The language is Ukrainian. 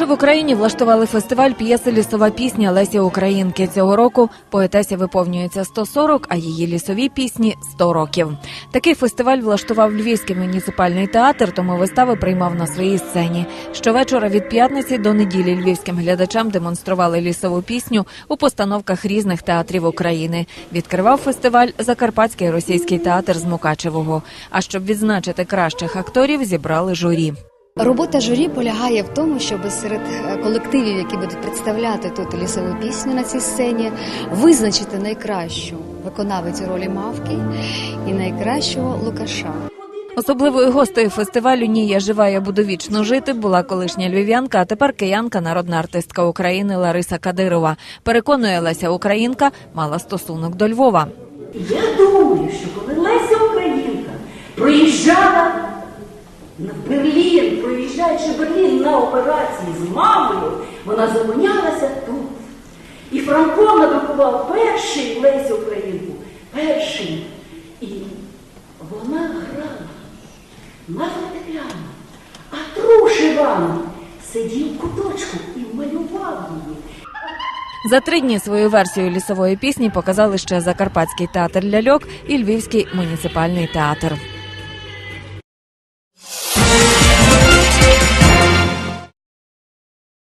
Вперше в Україні влаштували фестиваль п'єси Лісова пісня Лесі Українки. Цього року поетесі виповнюється 140, а її лісові пісні 100 років. Такий фестиваль влаштував Львівський муніципальний театр, тому вистави приймав на своїй сцені. Щовечора від п'ятниці до неділі львівським глядачам демонстрували лісову пісню у постановках різних театрів України. Відкривав фестиваль Закарпатський російський театр з Мукачевого. А щоб відзначити кращих акторів, зібрали журі. Робота журі полягає в тому, щоб серед е, колективів, які будуть представляти тут лісову пісню на цій сцені, визначити найкращу виконавицю ролі мавки і найкращого Лукаша. Особливою гостею фестивалю Ні, я жива, я буду вічно жити була колишня львів'янка, а тепер киянка, народна артистка України Лариса Кадирова. Переконує Леся Українка, мала стосунок до Львова. Я думаю, що коли Леся Українка проїжджала В Берлін на операції з мамою, вона зупинялася тут. І Франко надрукував перший Лесю Українку, перший. І вона грала на фортепіано, а Труш Іван сидів в куточку і малював її. За три дні свою версію лісової пісні показали ще Закарпатський театр ляльок і Львівський муніципальний театр.